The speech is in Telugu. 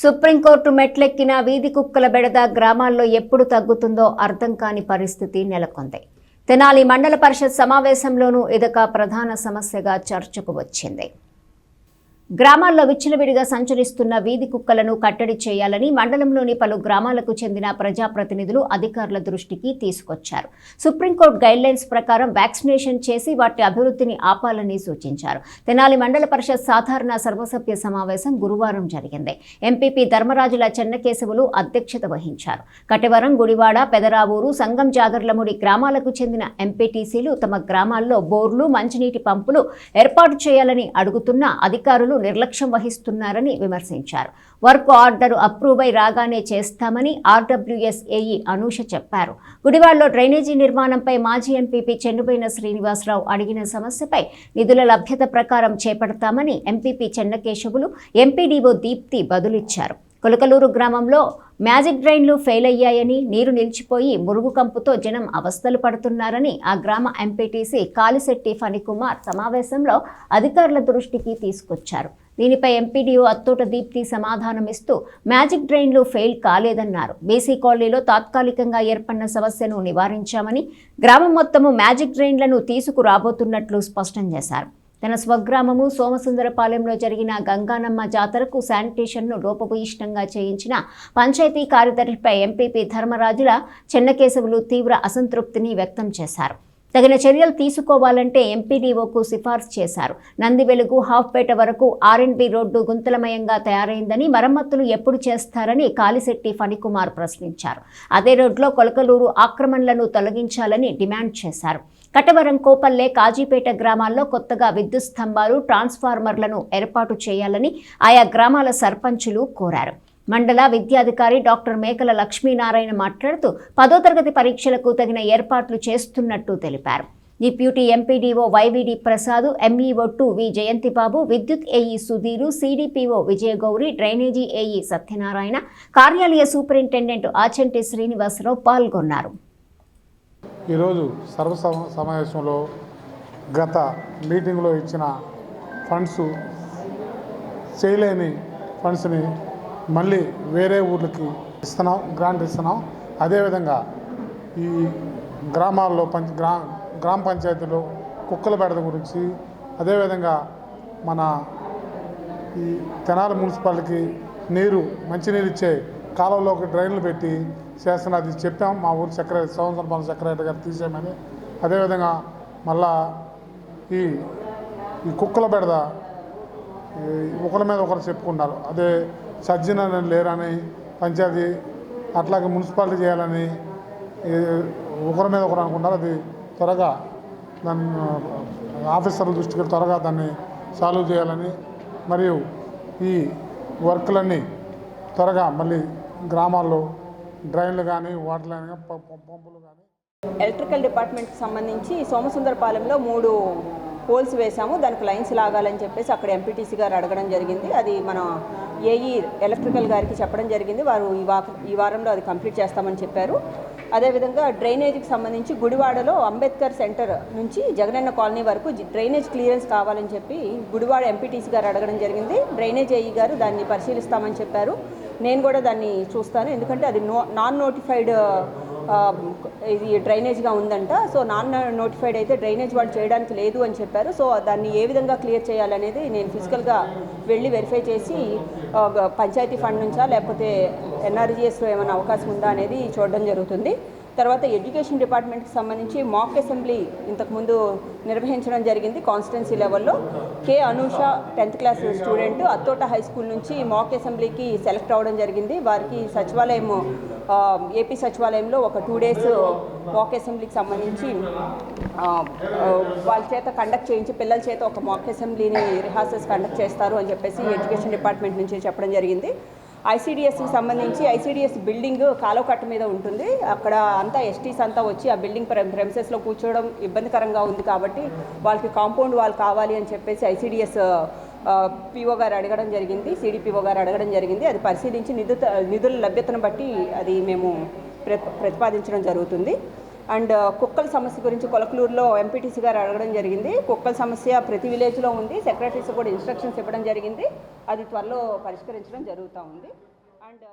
సుప్రీంకోర్టు మెట్లెక్కిన వీధి కుక్కల బెడద గ్రామాల్లో ఎప్పుడు తగ్గుతుందో అర్థం కాని పరిస్థితి నెలకొంది. తెనాలి మండల పరిషత్ సమావేశంలోనూ ఇదొక ప్రధాన సమస్యగా చర్చకు వచ్చింది. గ్రామాల్లో విచ్చలవిడిగా సంచరిస్తున్న వీధి కుక్కలను కట్టడి చేయాలని మండలంలోని పలు గ్రామాలకు చెందిన ప్రజాప్రతినిధులు అధికారుల దృష్టికి తీసుకొచ్చారు. సుప్రీంకోర్టు గైడ్లైన్స్ ప్రకారం వ్యాక్సినేషన్ చేసి వాటి అభివృద్ధిని ఆపాలని సూచించారు. తెనాలి మండల పరిషత్ సాధారణ సర్వసభ్య సమావేశం గురువారం జరిగింది. ఎంపీపీ ధర్మరాజుల చెన్నకేశవులు అధ్యక్షత వహించారు. కటివరం గుడివాడ పెదరావూరు సంగం జాగర్లముడి గ్రామాలకు చెందిన ఎంపీటీసీలు తమ గ్రామాల్లో బోర్లు మంచినీటి పంపులు ఏర్పాటు చేయాలని అడుగుతున్న అధికారులు నిర్లక్ష్యం వహిస్తున్నారని విమర్శించారు. వర్క్ ఆర్డర్ అప్రూవ్ అయి రాగానే చేస్తామని ఆర్డబ్ల్యూఎస్ ఏఈ అనూష చెప్పారు. గుడివాడలో డ్రైనేజీ నిర్మాణంపై మాజీ ఎంపీపీ చెన్నుబైన శ్రీనివాసరావు అడిగిన సమస్యపై నిధుల లభ్యత ప్రకారం చేపడతామని ఎంపీపీ చెన్నకేశవులు ఎంపీడీఓ దీప్తి బదులిచ్చారు. పులకలూరు గ్రామంలో మ్యాజిక్ డ్రైన్లు ఫెయిల్ అయ్యాయని నీరు నిలిచిపోయి మురుగు కంపుతో జనం అవస్థలు పడుతున్నారని ఆ గ్రామ ఎంపీటీసీ కాలిశెట్టి ఫణికుమార్ సమావేశంలో అధికారుల దృష్టికి తీసుకొచ్చారు. దీనిపై ఎంపీడీఓ అత్తోట దీప్తి సమాధానమిస్తూ మ్యాజిక్ డ్రైన్లు ఫెయిల్ కాలేదన్నారు. బీసీ కాలనీలో తాత్కాలికంగా ఏర్పడిన సమస్యను నివారించామని గ్రామం మొత్తము మ్యాజిక్ డ్రైన్లను తీసుకురాబోతున్నట్లు స్పష్టం చేశారు. తన స్వగ్రామము సోమసుందరపాలెంలో జరిగిన గంగానమ్మ జాతరకు శానిటేషన్ను లోపభూయిష్టంగా చేయించిన పంచాయతీ కార్యదర్శిపై ఎంపీపీ ధర్మరాజుల చెన్నకేశవులు తీవ్ర అసంతృప్తిని వ్యక్తం చేశారు. తగిన చర్యలు తీసుకోవాలంటే ఎంపీడీఓకు సిఫార్సు చేశారు. నందివెలుగు హాఫ్పేట వరకు ఆర్ఎండ్బి రోడ్డు గుంతలమయంగా తయారైందని మరమ్మతులు ఎప్పుడు చేస్తారని కాలిశెట్టి ఫణికుమార్ ప్రశ్నించారు. అదే రోడ్లో కొలకలూరు ఆక్రమణలను తొలగించాలని డిమాండ్ చేశారు. కటవరం కోపల్లె కాజీపేట గ్రామాల్లో కొత్తగా విద్యుత్ స్తంభాలు ట్రాన్స్ఫార్మర్లను ఏర్పాటు చేయాలని ఆయా గ్రామాల సర్పంచులు కోరారు. మండల విద్యాధికారి డాక్టర్ మేకల లక్ష్మీనారాయణ మాట్లాడుతూ పదో తరగతి పరీక్షలకు తగిన ఏర్పాట్లు చేస్తున్నట్టు తెలిపారు. Deputy MPDO YVD Prasad MEO two V Jayanthibabu విద్యుత్ AE Sudheer CDPO Vijayagowri drainage AE Satyanarayana కార్యాలయ సూపరింటెండెంట్ ఆచంటి శ్రీనివాసరావు పాల్గొన్నారు. ఈరోజు సర్వ సమావేశంలో గత మీటింగ్లో ఇచ్చిన ఫండ్స్ చేయలేని ఫండ్స్ని మళ్ళీ వేరే ఊర్లకి ఇస్తున్నాం గ్రాంట్ ఇస్తున్నాం. అదేవిధంగా ఈ గ్రామాల్లో పంచ గ్రా గ్రామ పంచాయతీలో కుక్కల బెడద గురించి అదేవిధంగా మన ఈ తెనాల మున్సిపాలిటీకి నీరు మంచినీరు ఇచ్చే కాలువలోకి డ్రైన్లు పెట్టి చేస్తున్న అది చెప్పాం మా ఊరు సెక్రటరీ సంవత్సరం పాలన సెక్రటరీ గారు తీసేయమని. అదేవిధంగా మళ్ళా ఈ ఈ కుక్కల బెడద ఈ ఒకరి మీద ఒకరు చెప్పుకుంటారు. అదే సజ్జనని లేరని పంచాయతీ అట్లాగే మున్సిపాలిటీ చేయాలని ఒకరి మీద ఒకరు అనుకుంటారు. అది త్వరగా దాన్ని ఆఫీసర్ల దృష్టికి త్వరగా దాన్ని సాల్వ్ చేయాలని మరియు ఈ వర్క్లన్నీ త్వరగా మళ్ళీ గ్రామాల్లో డ్రైన్లు కానీ వాటర్ లైన్ కానీ పంపులు కానీ ఎలక్ట్రికల్ డిపార్ట్మెంట్కి సంబంధించి సోమసుందరపాలెంలో మూడు పోల్స్ వేసాము దానికి లైన్స్ లాగాలని చెప్పేసి అక్కడ ఎంపీటీసీ గారు అడగడం జరిగింది. అది మన ఏఈ ఎలక్ట్రికల్ గారికి చెప్పడం జరిగింది. వారు ఈ వా ఈ వారంలో అది కంప్లీట్ చేస్తామని చెప్పారు. అదేవిధంగా డ్రైనేజీకి సంబంధించి గుడివాడలో అంబేద్కర్ సెంటర్ నుంచి జగనన్న కాలనీ వరకు డ్రైనేజ్ క్లియరెన్స్ కావాలని చెప్పి గుడివాడ ఎంపీటీసీ గారు అడగడం జరిగింది. డ్రైనేజ్ ఏఈ గారు దాన్ని పరిశీలిస్తామని చెప్పారు. నేను కూడా దాన్ని చూస్తాను. ఎందుకంటే అది నో నాన్ నోటిఫైడ్ ఇది డ్రైనేజ్గా ఉందంట. సో నాన్ నోటిఫైడ్ అయితే డ్రైనేజ్ వాళ్ళు చేయడానికి లేదు అని చెప్పారు. సో దాన్ని ఏ విధంగా క్లియర్ చేయాలనేది నేను ఫిజికల్గా వెళ్ళి వెరిఫై చేసి పంచాయతీ ఫండ్ నుంచా లేకపోతే ఎన్ఆర్జీఎస్లో ఏమైనా అవకాశం ఉందా అనేది చూడడం జరుగుతుంది. తర్వాత ఎడ్యుకేషన్ డిపార్ట్మెంట్కి సంబంధించి మాక్ అసెంబ్లీ ఇంతకుముందు నిర్వహించడం జరిగింది కాన్స్టిట్యున్సీ లెవెల్లో. K Anusha tenth class student. Attota high school నుంచి మాక్ అసెంబ్లీకి సెలెక్ట్ అవ్వడం జరిగింది. వారికి సచివాలయం ఏపీ సచివాలయంలో ఒక టూ డేస్ మాక్ అసెంబ్లీకి సంబంధించి వాళ్ళ చేత కండక్ట్ చేయించి పిల్లల చేత ఒక మాక్ అసెంబ్లీని రిహార్సల్స్ కండక్ట్ చేస్తారు అని చెప్పేసి ఎడ్యుకేషన్ డిపార్ట్మెంట్ నుంచి చెప్పడం జరిగింది. ఐసీడిఎస్కి సంబంధించి ఐసీడిఎస్ బిల్డింగ్ కాలువ మీద ఉంటుంది. అక్కడ అంతా ఎస్టీస్ అంతా వచ్చి ఆ బిల్డింగ్ ప్రెమిసెస్లో కూర్చోవడం ఇబ్బందికరంగా ఉంది కాబట్టి వాళ్ళకి కాంపౌండ్ వాల్ కావాలి అని చెప్పేసి ఐసీడిఎస్ పిఓ గారు అడగడం జరిగింది. సిడిపిఓ గారు అడగడం జరిగింది. అది పరిశీలించి నిధుత నిధుల లభ్యతను బట్టి అది మేము ప్ర ప్రతిపాదించడం జరుగుతుంది. అండ్ కుక్కల సమస్య గురించి కొలకలూరులో ఎంపీటీసీ గారు అడగడం జరిగింది. కుక్కల సమస్య ప్రతి విలేజ్లో ఉంది. సెక్రటరీస్ కూడా ఇన్స్ట్రక్షన్స్ ఇవ్వడం జరిగింది. అది త్వరలో పరిష్కరించడం జరుగుతూ ఉంది. అండ్